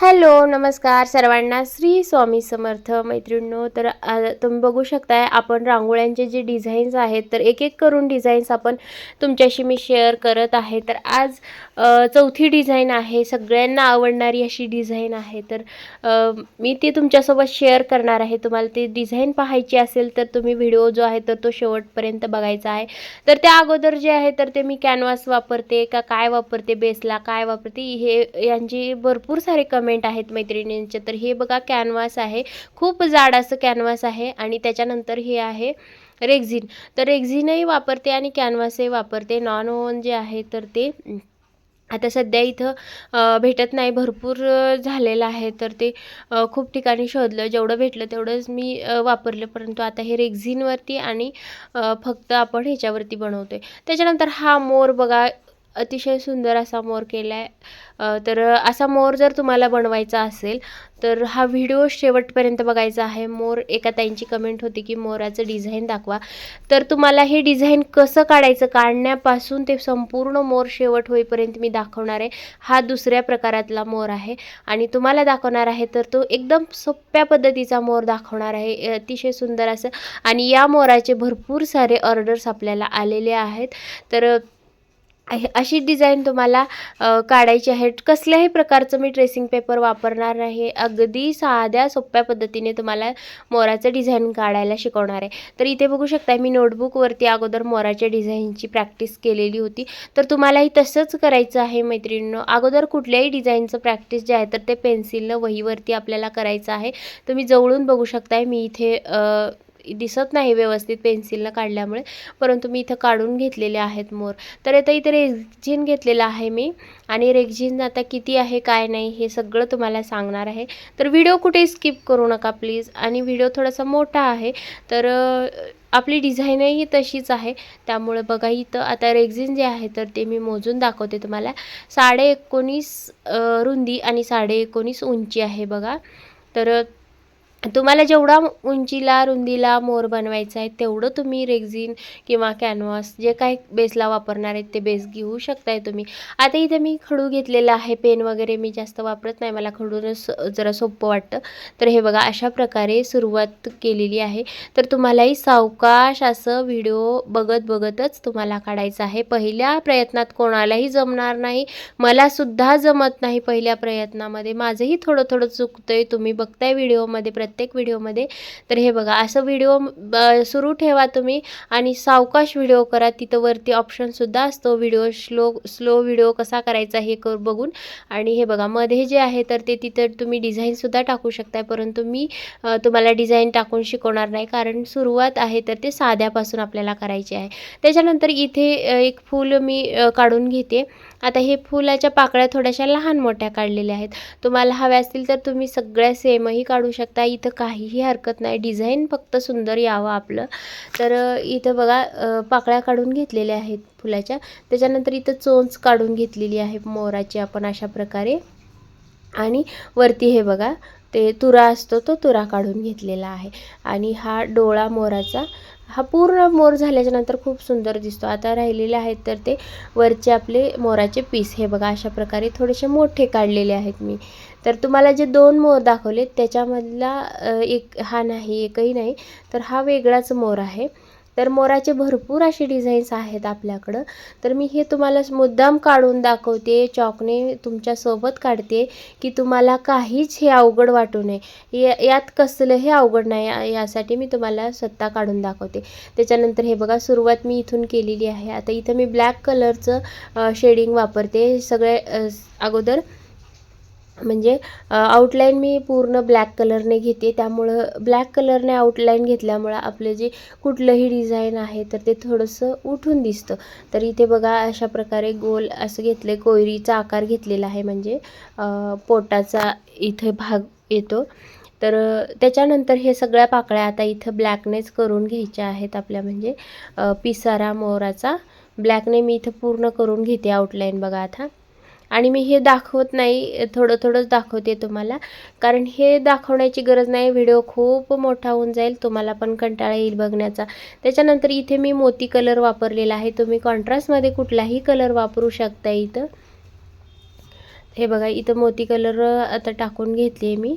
Hello नमस्कार सर्वांना. श्री स्वामी समर्थ मैत्रिणींनो तर तुम्ही बघू शकताय आपण रांगोळ्यांचे जे डिझाईन्स आहेत तर एक एक करून डिझाईन्स आपण तुमच्याशी मी शेअर करत आहे. तर आज चौथी डिझाईन आहे सगळ्यांना आवडणारी अशी डिझाईन आहे. तर मी ती तुमच्यासोबत शेअर करणार आहे. तुम्हाला ती डिझाईन पाहायची असेल तर तुम्ही व्हिडिओ जो आहे तर तो शेवटपर्यंत बघायचा आहे. तर त्या अगोदर जे आहे तर ते मी कॅनव्हास वापरते का काय वापरते बेसला काय वापरते हे यांची भरपूर सारे कमेंट आहेत मैत्रिणींचे. तर हे बघा कॅनव्हास आहे. खूप जाड असं कॅनव्हास आहे आणि त्याच्यानंतर हे आहे रेक्झिन तर रेक्झिनही वापरते आणि कॅनव्हासही वापरते. नॉन ओव्हन जे आहे तर ते आता सध्या इथं भेटत नाही. भरपूर झालेलं आहे. तर ते खूप ठिकाणी शोधलं. जेवढं भेटलं तेवढंच मी वापरलं. परंतु आता हे रेक्झिनवरती आणि फक्त आपण ह्याच्यावरती बनवतो आहे त्याच्यानंतर हा मोर बघा अतिशय सुंदर असा मोर केला आहे तर असा मोर जर तुम्हाला बनवायचा असेल तर हा व्हिडिओ शेवटपर्यंत बघायचा आहे. मोर एका ताईंची कमेंट होती की मोराचं डिझाईन दाखवा. तर तुम्हाला हे डिझाईन कसं काढायचं काढण्यापासून ते संपूर्ण मोर शेवट होईपर्यंत मी दाखवणार आहे. हा दुसऱ्या प्रकारातला मोर आहे. आणि तुम्हाला दाखवणार आहे तर तो एकदम सोप्या पद्धतीचा मोर दाखवणार आहे. अतिशय सुंदर असं. आणि या मोराचे भरपूर सारे ऑर्डर्स आपल्याला आलेले आहेत. तर अशी डिझाईन तुम्हाला काढायची आहे. कसल्याही प्रकारचं मी ट्रेसिंग पेपर वापरणार नाही. अगदी साध्या सोप्या पद्धतीने तुम्हाला मोराचं डिझाईन काढायला शिकवणार आहे. तर इथे बघू शकता मी नोटबुकवरती अगोदर मोराच्या डिझाईनची प्रॅक्टिस केलेली होती. तर तुम्हालाही तसंच करायचं आहे मैत्रिणींनो. अगोदर कुठल्याही डिझाईनचं प्रॅक्टिस जे आहे तर ते पेन्सिलनं वहीवरती आपल्याला करायचं आहे. तुम्ही जवळून बघू शकताय मी इथे दिसत नाही व्यवस्थित पेन्सिलनं काढल्यामुळे. परंतु मी इथं काढून घेतलेले आहेत मोर. तर आता इथे रेग्झिन घेतलेलं आहे मी. आणि रेग्झिन आता किती आहे काय नाही हे सगळं तुम्हाला सांगणार आहे. तर व्हिडिओ कुठे स्किप करू नका प्लीज. आणि व्हिडिओ थोडासा मोठा आहे. तर आपली डिझाईनही तशीच आहे. त्यामुळे बघा इथं आता रेग्झिन जे आहे तर ते मी मोजून दाखवते तुम्हाला. साडे एकोणीस रुंदी आणि साडे एकोणीस उंची आहे बघा. तर तुम्हाला जेवढा उंचीला रुंदीला मोर बनवायचा आहे तेवढं तुम्ही रेग्झिन किंवा कॅनव्हास जे काय बेसला वापरणार आहेत ते बेस घेऊ शकताय तुम्ही. आता इथे मी खडू घेतलेला आहे पेन वगैरे मी जास्त वापरत नाही मला खडूनच जरा सोपं वाटतं. तर हे बघा अशा प्रकारे सुरुवात केलेली आहे. तर तुम्हालाही सावकाश असं व्हिडिओ बघत बघतच तुम्हाला काढायचं आहे. पहिल्या प्रयत्नात कोणालाही जमणार नाही मला सुद्धा जमत नाही पहिल्या प्रयत्नामध्ये. माझंही थोडं थोडं चुकतं आहे तुम्ही बघताय व्हिडिओमध्ये प्रत्येक व्हिडिओमध्ये. तर हे बघा असं व्हिडिओ सुरू ठेवा तुम्ही आणि सावकाश व्हिडिओ करा. तिथं वरती ऑप्शनसुद्धा असतो व्हिडिओ स्लो स्लो व्हिडिओ कसा करायचा हे कर बघून. आणि हे बघा मध्ये जे आहे तर ते तिथं तुम्ही डिझाईनसुद्धा टाकू शकताय. परंतु मी तुम्हाला डिझाईन टाकून शिकवणार नाही. कारण सुरुवात आहे तर ते साध्यापासून आपल्याला करायचे आहे. त्याच्यानंतर इथे एक फूल मी काढून घेते. आता हे फुलाच्या पाकळ्या थोड्याशा लहान मोठ्या काढलेल्या आहेत. तुम्हाला हव्या असतील तर तुम्ही सगळ्या सेमही काढू शकता. इथं काहीही हरकत नाही. डिझाईन फक्त सुंदर यावं आपलं. तर इथं बघा पाकळ्या काढून घेतलेल्या आहेत फुलाच्या. त्याच्यानंतर इथं चोंच काढून घेतलेली आहे मोराची आपण अशा प्रकारे. आणि वरती हे बघा ते तुरा असतो तो तुरा काढून घेतलेला आहे. आणि हा डोळा मोराचा हा पूर्ण मोर झाल्याच्यानंतर खूप सुंदर दिसतो. आता राहिलेले आहेत तर ते वरचे आपले मोराचे पीस हे बघा अशा प्रकारे थोडेसे मोठे काढलेले आहेत मी. तर तुम्हाला जे दोन मोर दाखवले त्याच्यामधला एक हा नाही एकही नाही तर हा वेगळाच मोर आहे. तर मोराचे भरपूर असे डिझाईन्स आहेत आपल्याकडं. तर मी हे तुम्हाला मुद्दाम काढून दाखवते. चॉकने तुमच्यासोबत काढते की तुम्हाला काहीच हे अवघड वाटू नये. या यात कसलंही अवघड नाही. यासाठी मी तुम्हाला स्वतः काढून दाखवते. त्याच्यानंतर हे बघा सुरुवात मी इथून केलेली आहे. आता इथं मी ब्लॅक कलरचं शेडिंग वापरते. सगळे अगोदर म्हणजे आउटलाईन मी पूर्ण ब्लॅक कलरने घेते. त्यामुळं ब्लॅक कलरने आउटलाईन घेतल्यामुळं आपलं जे कुठलंही डिझाईन आहे तर ते थोडंसं उठून दिसतं. तर इथे बघा अशा प्रकारे गोल असं घेतलं आहे कोयरीचा आकार घेतलेला आहे. म्हणजे पोटाचा इथे भाग येतो. तर त्याच्यानंतर हे सगळ्या पाकळ्या आता इथं ब्लॅकनेच करून घ्यायच्या आहेत आपल्या. म्हणजे पिसारा मोराचा ब्लॅकने मी इथं पूर्ण करून घेते आउटलाईन बघा आता. आणि मी हे दाखवत नाही थोडं थोडंच दाखवते तुम्हाला. कारण हे दाखवण्याची गरज नाही व्हिडिओ खूप मोठा होऊन जाईल तुम्हाला पण कंटाळा येईल बघण्याचा. त्याच्यानंतर इथे मी मोती कलर वापरलेला आहे. तुम्ही कॉन्ट्रास्टमध्ये कुठलाही कलर वापरू शकता इथं. हे बघा इथं मोती कलर आता टाकून घेतली आहे मी.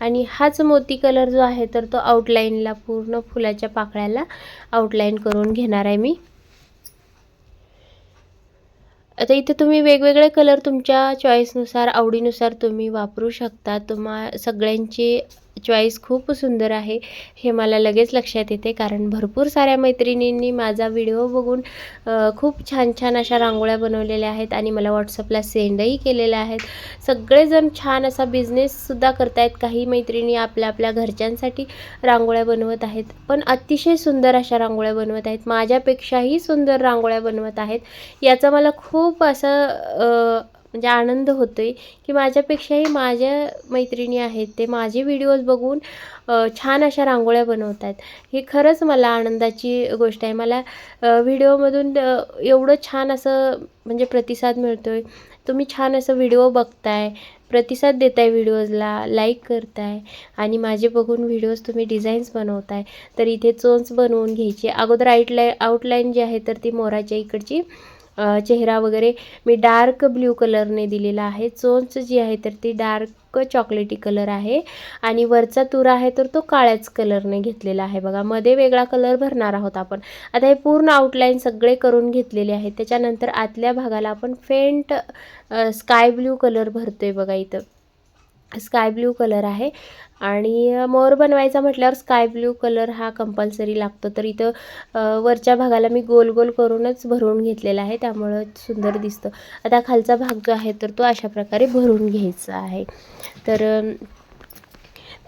आणि हाच मोती कलर जो आहे तर तो आउटलाईनला पूर्ण फुलाच्या पाकळ्याला आउटलाईन करून घेणार आहे मी. आता इथे तुम्ही वेगवेगळे कलर तुमच्या चॉईसनुसार आवडीनुसार तुम्ही वापरू शकता. तुम्हा सगळ्यांची चॉईस खूप सुंदर आहे. हे मला लगेच लक्षात येते कारण भरपूर साऱ्या मैत्रिणींनी माझा व्हिडिओ बघून खूप छान छान अशा रांगोळ्या बनवलेल्या आहेत आणि मला व्हॉट्सअपला सेंडही केलेल्या आहेत. सगळेजण छान असा बिझनेससुद्धा करतायत. काही मैत्रिणी आपल्या आपल्या घरच्यांसाठी रांगोळ्या बनवत आहेत. पण अतिशय सुंदर अशा रांगोळ्या बनवत आहेत. माझ्यापेक्षाही सुंदर रांगोळ्या बनवत आहेत. याचा मला खूप असं म्हणजे आनंद होतो आहे की माझ्यापेक्षाही माझ्या मैत्रिणी आहेत ते माझे व्हिडिओज बघून छान अशा रांगोळ्या बनवत आहेत ही खरंच मला आनंदाची गोष्ट आहे. मला व्हिडिओमधून एवढं छान असं म्हणजे प्रतिसाद मिळतो आहे तुम्ही छान असं व्हिडिओ बघताय प्रतिसाद देताय व्हिडिओजला लाईक करताय आणि माझे बघून व्हिडिओज तुम्ही डिझाईन्स बनवताय. तर इथे चोंच बनवून घ्यायची. अगोदर आउटलाईन आउटलाईन जी आहे तर ती मोराच्या इकडची चेहरा वगैरे मी डार्क ब्ल्यू कलरने दिलेला आहे. चोंच जी आहे तर ती डार्क चॉकलेटी कलर आहे. आणि वरचा तुरा आहे तर तो काळ्याच कलरने घेतलेला आहे. बघा मध्ये वेगळा कलर भरणार आहोत आपण. आता हे पूर्ण आउटलाईन सगळे करून घेतलेले आहेत. त्याच्यानंतर आतल्या भागाला आपण फेंट स्काय ब्ल्यू कलर भरतोय बघा इथं. स्काय ब्ल्यू कलर आहे. आणि मोर बनवायचा म्हटल्यावर स्काय ब्ल्यू कलर हा कंपल्सरी लागतो. तर इथं वरच्या भागाला मी गोल गोल करूनच भरून घेतलेला आहे. त्यामुळं सुंदर दिसतं. आता खालचा भाग जो आहे तर तो अशा प्रकारे भरून घ्यायचा आहे. तर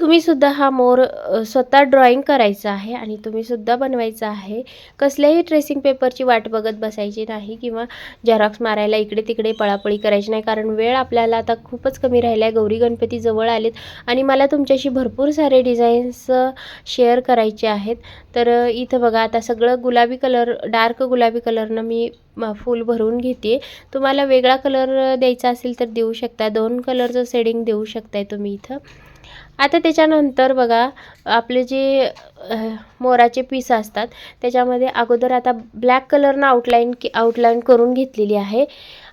तुम्हीसुद्धा हा मोर स्वतः ड्रॉईंग करायचा आहे आणि तुम्हीसुद्धा बनवायचा आहे. कसल्याही ट्रेसिंग पेपरची वाट बघत बसायची नाही किंवा झेरॉक्स मारायला इकडे तिकडे पळापळी करायची नाही. कारण वेळ आपल्याला आता खूपच कमी राहिला आहे गौरी गणपती जवळ आलेत आणि मला तुमच्याशी भरपूर सारे डिझाईन्स शेअर करायचे आहेत. तर इथं बघा आता सगळं गुलाबी कलर डार्क गुलाबी कलरनं मी फूल भरून घेते तुम्हाला वेगळा कलर द्यायचा असेल तर देऊ शकता. दोन कलरचं शेडिंग देऊ शकताय तुम्ही इथं. आता त्याच्यानंतर बघा आपले जे मोराचे पीस असतात त्याच्यामध्ये अगोदर आता ब्लॅक कलरनं आउटलाईन के आउटलाईन करून घेतलेली आहे.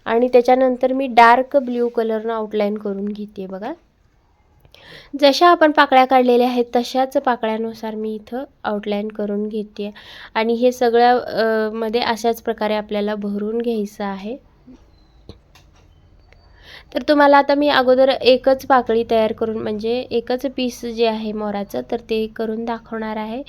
आणि त्याच्यानंतर मी डार्क ब्ल्यू कलरनं आउटलाईन करून घेते बघा. जशा आपण पाकळ्या काढलेल्या आहेत तशाच पाकळ्यानुसार मी इथं आउटलाईन करून घेते. आणि हे सगळ्या मध्ये अशाच प्रकारे आपल्याला भरून घ्यायचं आहे. तर तुम्हाला आता मी अगोदर एकच पाकळी तयार करून म्हणजे एकच पीस जे आहे मोराचं तर ते करून दाखवणार आहे.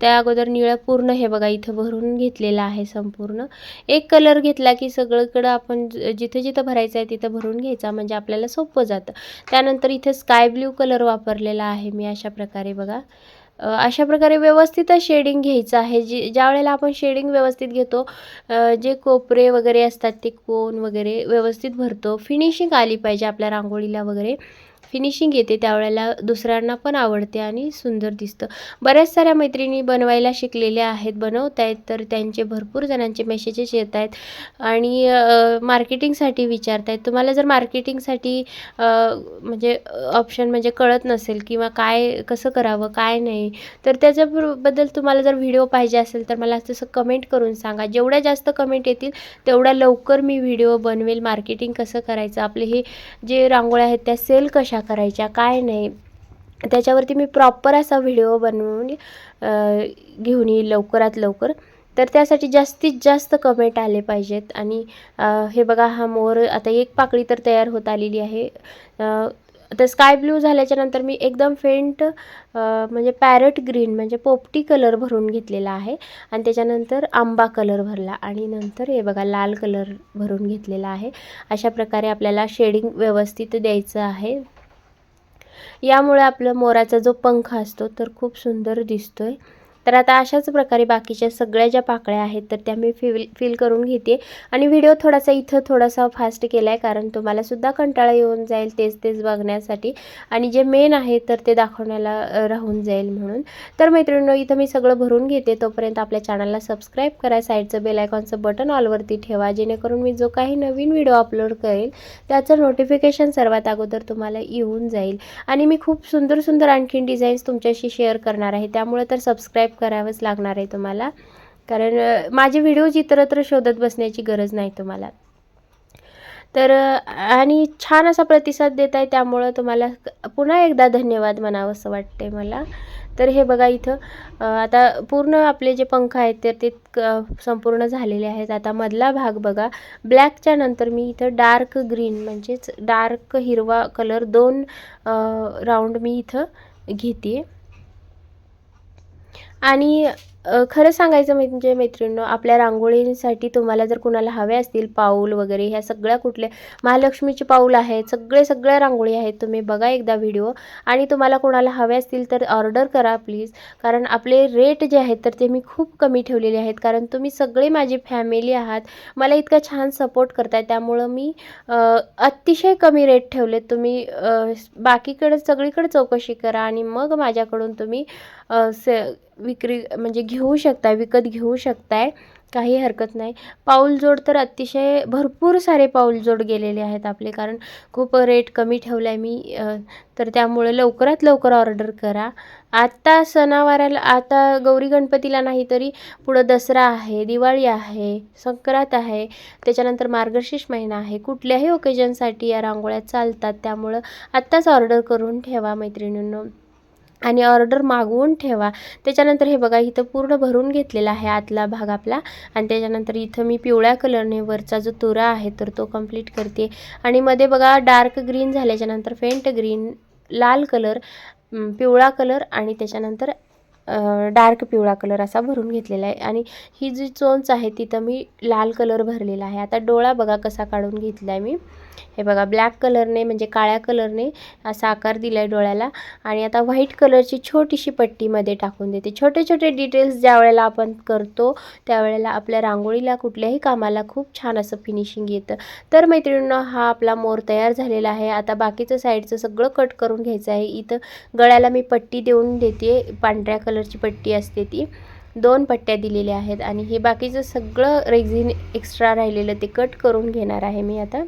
त्या अगोदर निळं पूर्ण हे बघा इथं भरून घेतलेलं आहे संपूर्ण. एक कलर घेतला की सगळीकडं आपण ज- जिथं जिथं भरायचं आहे तिथं भरून घ्यायचा म्हणजे आपल्याला सोपं जातं. त्यानंतर इथे स्काय ब्ल्यू कलर वापरलेला आहे मी अशा प्रकारे बघा. अशा प्रकारे व्यवस्थितच शेडिंग घ्यायचं आहे. जी ज्या वेळेला आपण शेडिंग व्यवस्थित घेतो जे कोपरे वगैरे असतात ते कोन वगैरे व्यवस्थित भरतो. फिनिशिंग आली पाहिजे आपल्या रांगोळीला वगैरे. फिनिशिंग येते त्यावेळेला दुसऱ्यांना पण आवडते आणि सुंदर दिसतं. बऱ्याच साऱ्या मैत्रिणी बनवायला शिकलेल्या आहेत बनवत आहेत तर त्यांचे भरपूर जणांचे मेसेजेस येत आहेत. आणि मार्केटिंगसाठी विचारत आहेत. तुम्हाला जर मार्केटिंगसाठी म्हणजे ऑप्शन म्हणजे कळत नसेल किंवा काय कसं करावं काय नाही तर त्याच्याबद्दल तुम्हाला जर व्हिडिओ पाहिजे असेल तर मला तसं कमेंट करून सांगा. जेवढ्या जास्त कमेंट येतील तेवढ्या लवकर मी व्हिडिओ बनवेल. मार्केटिंग कसं करायचं? आपले हे जे रांगोळ्या आहेत त्या सेल कशा करायच्या काय नाही. त्याच्यावरती मी प्रॉपर असा व्हिडिओ बनवून घेऊन येईल लवकरात लवकर. तर त्यासाठी जास्तीत जास्त कमेंट आले पाहिजेत. आणि हे बघा हा मोर आता एक पाकळी तर तयार होत आलेली आहे. आता तर स्काय ब्ल्यू झाल्याच्यानंतर मी एकदम फेंट म्हणजे पॅरट ग्रीन म्हणजे पोपटी कलर भरून घेतलेला आहे. आणि त्याच्यानंतर आंबा कलर भरला. आणि नंतर हे बघा लाल कलर भरून घेतलेला आहे. अशा प्रकारे आपल्याला शेडिंग व्यवस्थित द्यायचं आहे. यामुळे आपलं मोराचा जो पंख असतो तर खूप सुंदर दिसतोय. तर आता अशाच प्रकारे बाकीच्या सगळ्या ज्या पाकळ्या आहेत तर त्या मी फिल फिल करून घेते. आणि व्हिडिओ थोडासा इथं थोडासा फास्ट केला आहे कारण तुम्हालासुद्धा कंटाळा येऊन जाईल तेच तेच बघण्यासाठी. आणि जे मेन आहे तर ते दाखवण्याला राहून जाईल म्हणून. तर मैत्रिणींनो इथं मी सगळं भरून घेते. तोपर्यंत आपल्या चॅनलला सबस्क्राईब करा. साईडचं बेल आयकॉनचं बटन ऑलवरती ठेवा. जेणेकरून मी जो काही नवीन व्हिडिओ अपलोड करेल त्याचं नोटिफिकेशन सर्वात अगोदर तुम्हाला येऊन जाईल. आणि मी खूप सुंदर सुंदर आणखीन डिझाईन्स तुमच्याशी शेअर करणार आहे. त्यामुळे तर सबस्क्राईब करावंच लागणार आहे तुम्हाला. कारण माझे व्हिडिओज इतरत्र शोधत बसण्याची गरज नाही तुम्हाला. तर आणि छान असा प्रतिसाद देत आहे त्यामुळं तुम्हाला पुन्हा एकदा धन्यवाद म्हणावं असं वाटते मला. तर हे बघा इथं आता पूर्ण आपले जे पंख आहेत तर ते क- संपूर्ण झालेले आहेत. आता मधला भाग बघा. ब्लॅकच्या नंतर मी इथं डार्क ग्रीन म्हणजेच डार्क हिरवा कलर दोन राऊंड मी इथं घेते आणि खरं सांगायचं म्हणजे मैत्रिणींनो आपल्या रांगोळींसाठी तुम्हाला जर कुणाला हवे असतील पाऊल वगैरे ह्या सगळ्या कुठल्या महालक्ष्मीचे पाऊल आहेत सगळे सगळ्या रांगोळी आहेत तुम्ही बघा एकदा व्हिडिओ. आणि तुम्हाला कोणाला हवे असतील तर ऑर्डर करा प्लीज. कारण आपले रेट जे आहेत तर ते मी खूप कमी ठेवलेले आहेत. कारण तुम्ही सगळे माझी फॅमिली आहात. मला इतका छान सपोर्ट करताय. त्यामुळं मी अतिशय कमी रेट ठेवलेत. तुम्ही बाकीकडे सगळीकडे चौकशी करा आणि मग माझ्याकडून तुम्ही से विक्री म्हणजे घेऊ शकताय विकत घेऊ शकताय काही हरकत नाही. पाऊलजोड तर अतिशय भरपूर सारे पाऊलजोड गेलेले आहेत आपले कारण खूप रेट कमी ठेवला आहे मी तर त्यामुळे लवकरात लवकर ऑर्डर करा. आत्ता सणावाराला आता गौरी गणपतीला नाही तरी पुढं दसरा आहे दिवाळी आहे संक्रांत आहे त्याच्यानंतर मार्गशीर्ष महिना आहे. कुठल्याही ओकेजनसाठी या रांगोळ्या चालतात त्यामुळं आत्ताच ऑर्डर करून ठेवा मैत्रिणींनो. आणि ऑर्डर मागवून ठेवा. त्याच्यानंतर हे बघा इथं पूर्ण भरून घेतलेला आहे आतला भाग आपला. आणि त्याच्यानंतर इथं मी पिवळ्या कलरने वरचा जो तुरा आहे तर तो कंप्लीट करते. आणि मध्ये बघा डार्क ग्रीन झाल्याच्यानंतर फेंट ग्रीन लाल कलर पिवळा कलर आणि त्याच्यानंतर डार्क पिवळा कलर असा भरून घेतलेला आहे. आणि ही जी चोंच आहे तिथं मी लाल कलर भरलेला आहे. आता डोळा बघा कसा काढून घेतला आहे मी. हे बघा ब्लॅक कलरने म्हणजे काळ्या कलरने असा आकार दिला आहे डोळ्याला. आणि आता व्हाईट कलरची छोटीशी पट्टीमध्ये टाकून देते. छोटे छोटे डिटेल्स ज्या वेळेला आपण करतो त्यावेळेला आपल्या रांगोळीला कुठल्याही कामाला खूप छान असं फिनिशिंग येतं. तर मैत्रिणींना हा आपला मोर तयार झालेला आहे. आता बाकीचं साईडचं सगळं कट करून घ्यायचं आहे. इथं गळ्याला मी पट्टी देऊन देते. पांढऱ्या कलरची पट्टी असते ती. दोन पट्ट्या दिलेल्या आहेत. आणि हे बाकीचं सगळं रेझिन एक्स्ट्रा राहिलेलं ते कट करून घेणार आहे मी आता.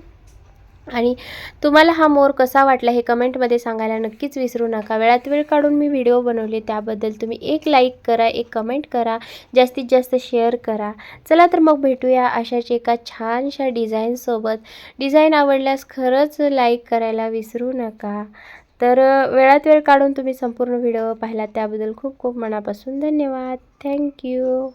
आणि तुम्हाला हा मोर कसा वाटला हे कमेंटमध्ये सांगायला नक्कीच विसरू नका. वेळात वेळ काढून मी व्हिडिओ बनवले त्याबद्दल तुम्ही एक लाईक करा एक कमेंट करा जास्तीत जास्त शेअर करा. चला तर मग भेटूया अशाच एका छानशा डिझाईनसोबत डिझाईन आवडल्यास खरंच लाईक करायला विसरू नका. तर वेळात वेळ काढून तुम्ही संपूर्ण व्हिडिओ पाहिला त्याबद्दल खूप खूप मनापासून धन्यवाद. थँक्यू